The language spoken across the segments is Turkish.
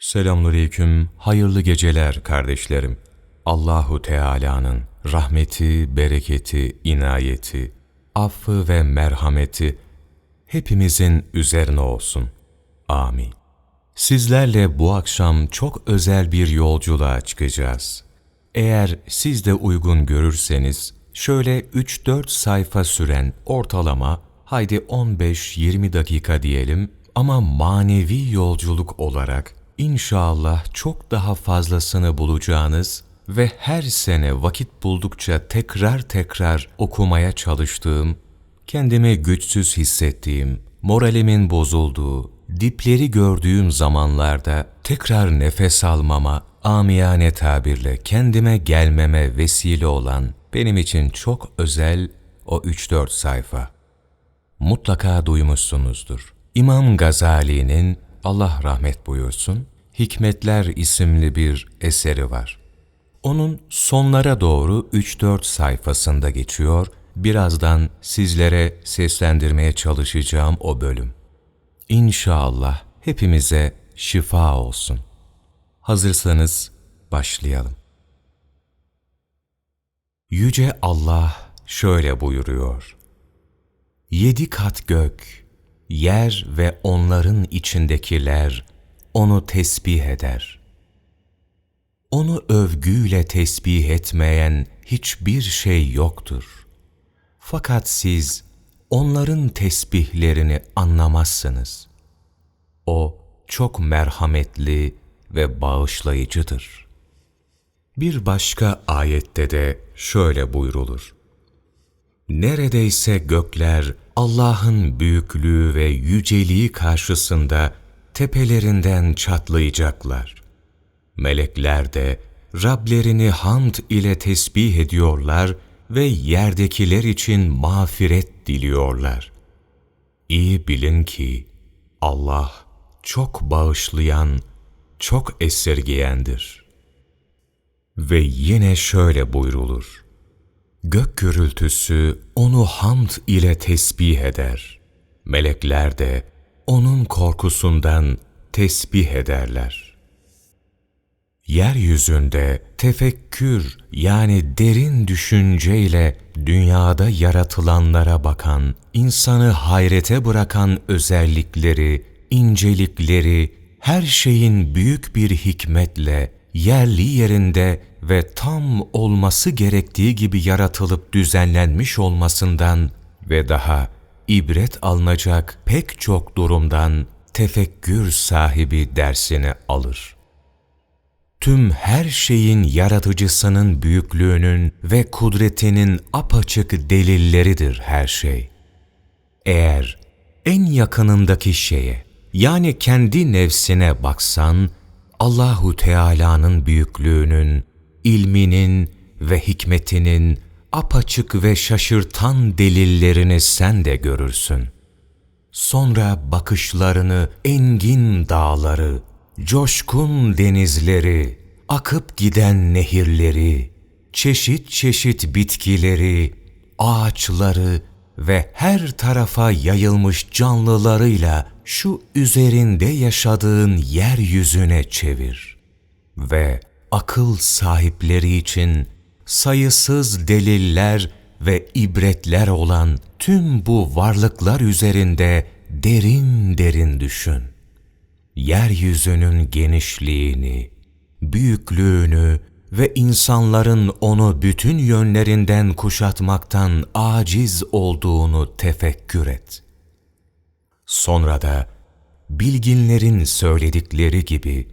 Selamünaleyküm, hayırlı geceler kardeşlerim. Allahu Teala'nın rahmeti, bereketi, inayeti, affı ve merhameti hepimizin üzerine olsun. Amin. Sizlerle bu akşam çok özel bir yolculuğa çıkacağız. Eğer siz de uygun görürseniz şöyle 3-4 sayfa süren ortalama haydi 15-20 dakika diyelim ama manevi yolculuk olarak İnşallah çok daha fazlasını bulacağınız ve her sene vakit buldukça tekrar tekrar okumaya çalıştığım, kendimi güçsüz hissettiğim, moralimin bozulduğu, dipleri gördüğüm zamanlarda tekrar nefes almama, amiyane tabirle kendime gelmeme vesile olan benim için çok özel o 3-4 sayfa. Mutlaka duymuşsunuzdur. İmam Gazali'nin Allah rahmet buyursun, Hikmetler isimli bir eseri var. Onun sonlara doğru 3-4 sayfasında geçiyor, birazdan sizlere seslendirmeye çalışacağım o bölüm. İnşallah hepimize şifa olsun. Hazırsanız başlayalım. Yüce Allah şöyle buyuruyor. Yedi kat gök, yer ve onların içindekiler onu tesbih eder. Onu övgüyle tesbih etmeyen hiçbir şey yoktur. Fakat siz onların tesbihlerini anlamazsınız. O çok merhametli ve bağışlayıcıdır. Bir başka ayette de şöyle buyrulur. Neredeyse gökler Allah'ın büyüklüğü ve yüceliği karşısında tepelerinden çatlayacaklar. Melekler de Rablerini hamd ile tesbih ediyorlar ve yerdekiler için mağfiret diliyorlar. İyi bilin ki Allah çok bağışlayan, çok esirgeyendir. Ve yine şöyle buyrulur. Gök gürültüsü onu hamd ile tesbih eder. Melekler de onun korkusundan tesbih ederler. Yeryüzünde tefekkür yani derin düşünceyle dünyada yaratılanlara bakan, insanı hayrete bırakan özellikleri, incelikleri, her şeyin büyük bir hikmetle, yerli yerinde ve tam olması gerektiği gibi yaratılıp düzenlenmiş olmasından ve daha ibret alınacak pek çok durumdan tefekkür sahibi dersini alır. Tüm her şeyin yaratıcısının büyüklüğünün ve kudretinin apaçık delilleridir her şey. Eğer en yakınındaki şeye yani kendi nefsine baksan Allahu Teala'nın büyüklüğünün, ilminin ve hikmetinin apaçık ve şaşırtan delillerini sen de görürsün. Sonra bakışlarını engin dağları, coşkun denizleri, akıp giden nehirleri, çeşit çeşit bitkileri, ağaçları ve her tarafa yayılmış canlılarıyla şu üzerinde yaşadığın yeryüzüne çevir ve akıl sahipleri için sayısız deliller ve ibretler olan tüm bu varlıklar üzerinde derin derin düşün. Yeryüzünün genişliğini, büyüklüğünü ve insanların onu bütün yönlerinden kuşatmaktan aciz olduğunu tefekkür et. Sonra da bilginlerin söyledikleri gibi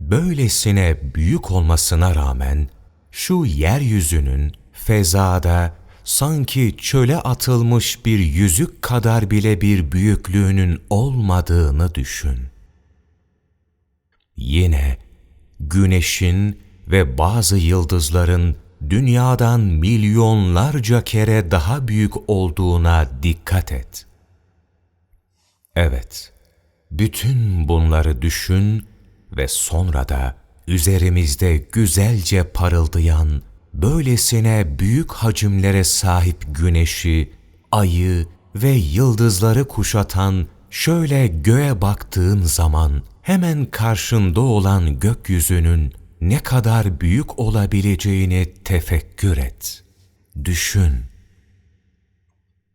böylesine büyük olmasına rağmen şu yeryüzünün fezada sanki çöle atılmış bir yüzük kadar bile bir büyüklüğünün olmadığını düşün. Yine güneşin ve bazı yıldızların dünyadan milyonlarca kere daha büyük olduğuna dikkat et. Evet, bütün bunları düşün ve sonra da üzerimizde güzelce parıldayan, böylesine büyük hacimlere sahip güneşi, ayı ve yıldızları kuşatan şöyle göğe baktığın zaman hemen karşında olan gökyüzünün ne kadar büyük olabileceğini tefekkür et. Düşün.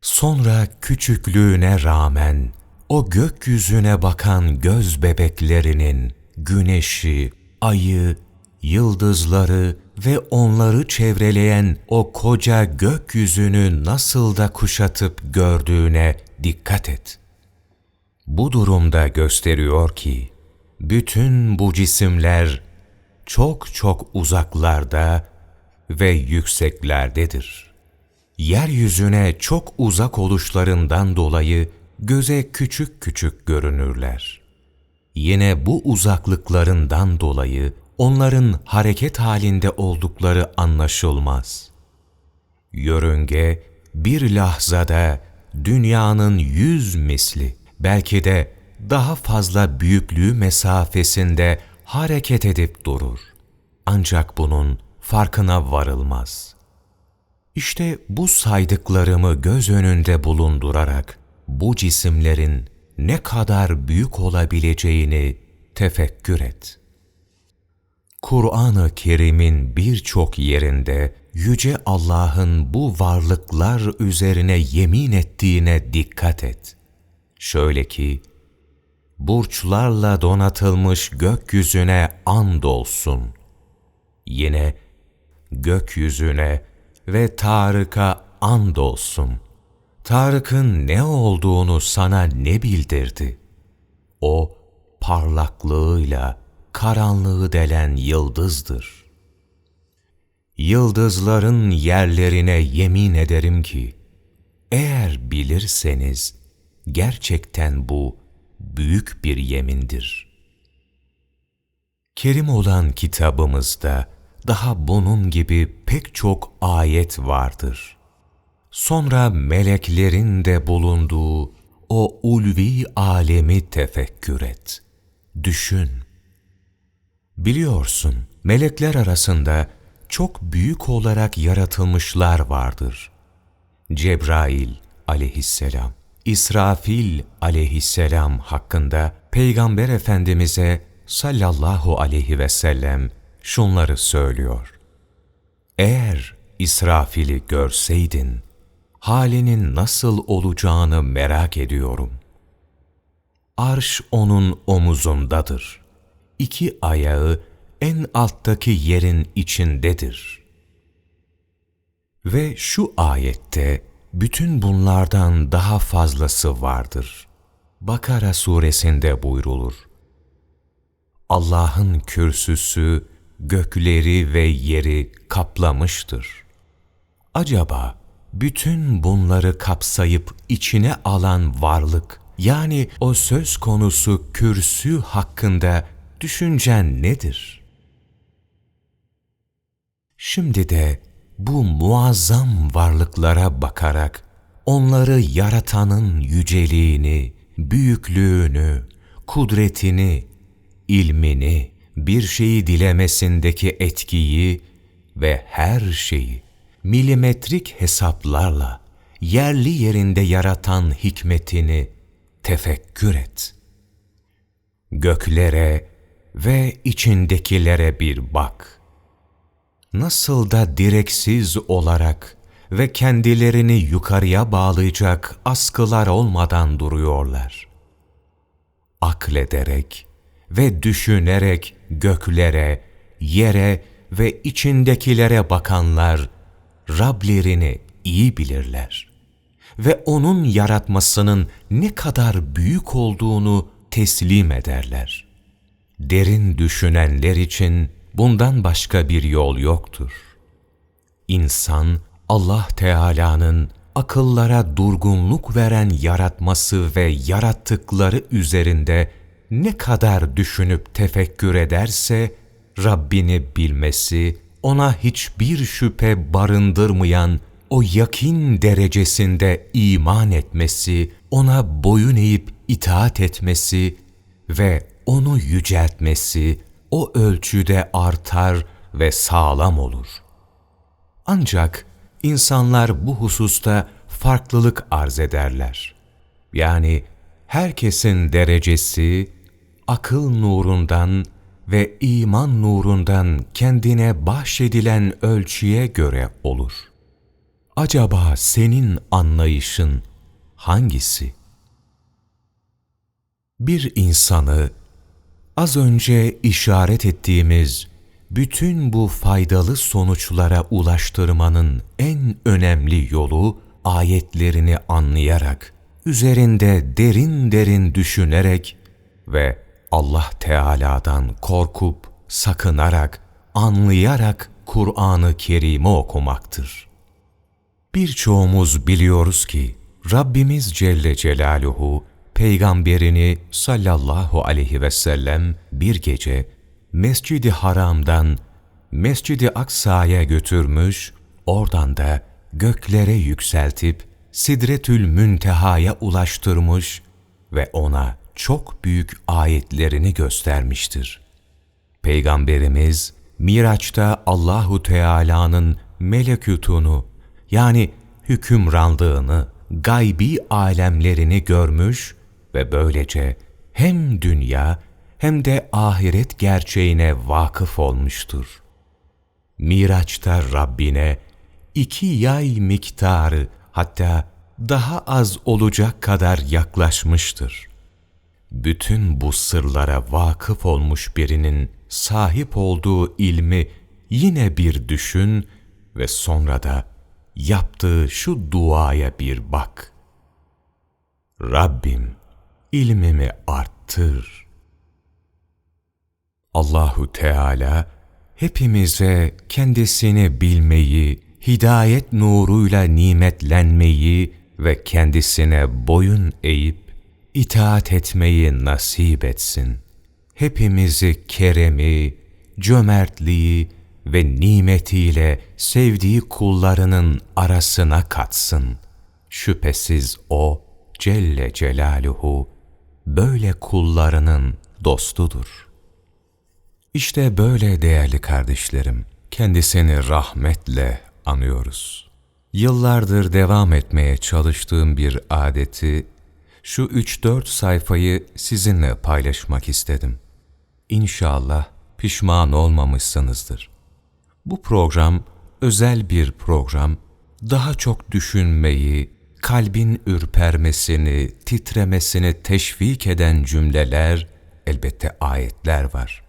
Sonra küçüklüğüne rağmen o gökyüzüne bakan göz bebeklerinin güneşi, ayı, yıldızları ve onları çevreleyen o koca gökyüzünü nasıl da kuşatıp gördüğüne dikkat et. Bu durumda gösteriyor ki, bütün bu cisimler çok çok uzaklarda ve yükseklerdedir. Yeryüzüne çok uzak oluşlarından dolayı göze küçük küçük görünürler. Yine bu uzaklıklarından dolayı onların hareket halinde oldukları anlaşılmaz. Yörünge bir lahzada dünyanın yüz misli, belki de daha fazla büyüklüğü mesafesinde hareket edip durur. Ancak bunun farkına varılmaz. İşte bu saydıklarımı göz önünde bulundurarak bu cisimlerin ne kadar büyük olabileceğini tefekkür et. Kur'an-ı Kerim'in birçok yerinde Yüce Allah'ın bu varlıklar üzerine yemin ettiğine dikkat et. Şöyle ki, burçlarla donatılmış gökyüzüne and olsun. Yine gökyüzüne ve Tarık'a and olsun. Tarık'ın ne olduğunu sana ne bildirdi? O parlaklığıyla karanlığı delen yıldızdır. Yıldızların yerlerine yemin ederim ki, eğer bilirseniz gerçekten bu büyük bir yemindir. Kerim olan kitabımızda daha bunun gibi pek çok ayet vardır. Sonra meleklerin de bulunduğu o ulvi alemi tefekkür et. Düşün. Biliyorsun, melekler arasında çok büyük olarak yaratılmışlar vardır. Cebrail aleyhisselam, İsrafil aleyhisselam hakkında Peygamber Efendimiz'e sallallahu aleyhi ve sellem şunları söylüyor. Eğer İsrafil'i görseydin, halinin nasıl olacağını merak ediyorum. Arş onun omuzundadır. İki ayağı en alttaki yerin içindedir. Ve şu ayette bütün bunlardan daha fazlası vardır. Bakara suresinde buyrulur. Allah'ın kürsüsü gökleri ve yeri kaplamıştır. Acaba bütün bunları kapsayıp içine alan varlık, yani o söz konusu kürsü hakkında düşüncen nedir? Şimdi de bu muazzam varlıklara bakarak onları yaratanın yüceliğini, büyüklüğünü, kudretini, ilmini, bir şeyi dilemesindeki etkiyi ve her şeyi milimetrik hesaplarla yerli yerinde yaratan hikmetini tefekkür et. Göklere ve içindekilere bir bak.'' Nasıl da direksiz olarak ve kendilerini yukarıya bağlayacak askılar olmadan duruyorlar. Aklederek ve düşünerek göklere, yere ve içindekilere bakanlar Rablerini iyi bilirler ve O'nun yaratmasının ne kadar büyük olduğunu teslim ederler. Derin düşünenler için bundan başka bir yol yoktur. İnsan, Allah Teala'nın akıllara durgunluk veren yaratması ve yarattıkları üzerinde ne kadar düşünüp tefekkür ederse, Rabbini bilmesi, ona hiçbir şüphe barındırmayan o yakin derecesinde iman etmesi, ona boyun eğip itaat etmesi ve onu yüceltmesi, o ölçüde artar ve sağlam olur. Ancak insanlar bu hususta farklılık arz ederler. Yani herkesin derecesi akıl nurundan ve iman nurundan kendine bahşedilen ölçüye göre olur. Acaba senin anlayışın hangisi? Bir insanı az önce işaret ettiğimiz bütün bu faydalı sonuçlara ulaştırmanın en önemli yolu ayetlerini anlayarak, üzerinde derin derin düşünerek ve Allah Teala'dan korkup, sakınarak, anlayarak Kur'an-ı Kerim'i okumaktır. Birçoğumuz biliyoruz ki Rabbimiz Celle Celaluhu peygamberini sallallahu aleyhi ve sellem bir gece Mescid-i Haram'dan Mescid-i Aksa'ya götürmüş, oradan da göklere yükseltip Sidretül Münteha'ya ulaştırmış ve ona çok büyük ayetlerini göstermiştir. Peygamberimiz Miraç'ta Allahu Teala'nın melekutunu yani hükümranlığını, gaybi alemlerini görmüş ve böylece hem dünya hem de ahiret gerçeğine vakıf olmuştur. Miraç'ta Rabbine iki yay miktarı hatta daha az olacak kadar yaklaşmıştır. Bütün bu sırlara vakıf olmuş birinin sahip olduğu ilmi yine bir düşün ve sonra da yaptığı şu duaya bir bak. Rabbim ilmimi arttır. Allahu Teala hepimize kendisini bilmeyi, hidayet nuruyla nimetlenmeyi ve kendisine boyun eğip itaat etmeyi nasip etsin. Hepimizi keremi, cömertliği ve nimetiyle sevdiği kullarının arasına katsın. Şüphesiz O Celle Celaluhu böyle kullarının dostudur. İşte böyle değerli kardeşlerim, kendisini rahmetle anıyoruz. Yıllardır devam etmeye çalıştığım bir adeti, şu 3-4 sayfayı sizinle paylaşmak istedim. İnşallah pişman olmamışsınızdır. Bu program özel bir program, daha çok düşünmeyi, kalbin ürpermesini, titremesini teşvik eden cümleler, elbette ayetler var.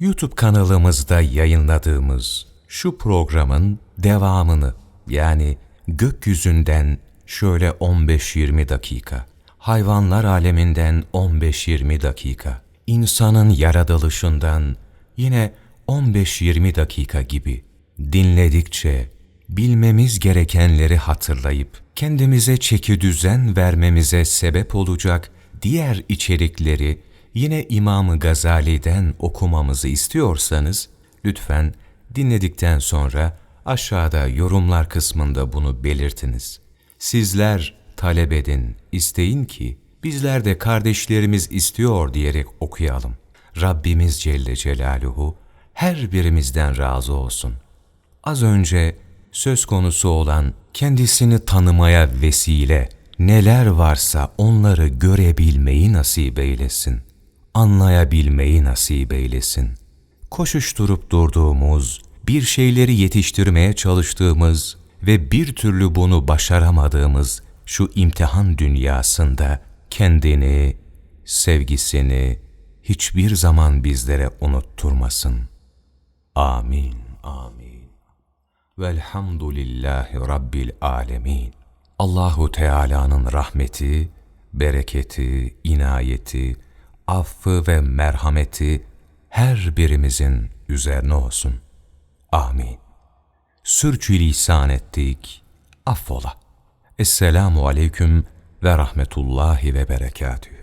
YouTube kanalımızda yayınladığımız şu programın devamını yani gökyüzünden şöyle 15-20 dakika, hayvanlar aleminden 15-20 dakika, insanın yaratılışından yine 15-20 dakika gibi dinledikçe bilmemiz gerekenleri hatırlayıp kendimize çeki düzen vermemize sebep olacak diğer içerikleri yine İmam Gazali'den okumamızı istiyorsanız lütfen dinledikten sonra aşağıda yorumlar kısmında bunu belirtiniz. Sizler talep edin, isteyin ki bizler de kardeşlerimiz istiyor diyerek okuyalım. Rabbimiz Celle Celaluhu her birimizden razı olsun. Az önce söz konusu olan kendisini tanımaya vesile neler varsa onları görebilmeyi nasip eylesin. Anlayabilmeyi nasip eylesin. Koşuşturup durduğumuz, bir şeyleri yetiştirmeye çalıştığımız ve bir türlü bunu başaramadığımız şu imtihan dünyasında kendini, sevgisini hiçbir zaman bizlere unutturmasın. Amin, amin. Velhamdülillahi Rabbil alemin. Allahu Teala'nın rahmeti, bereketi, inayeti, affı ve merhameti her birimizin üzerine olsun. Amin. Sürçülisan ettik, affola. Esselamu aleyküm ve rahmetullahi ve berekatühü.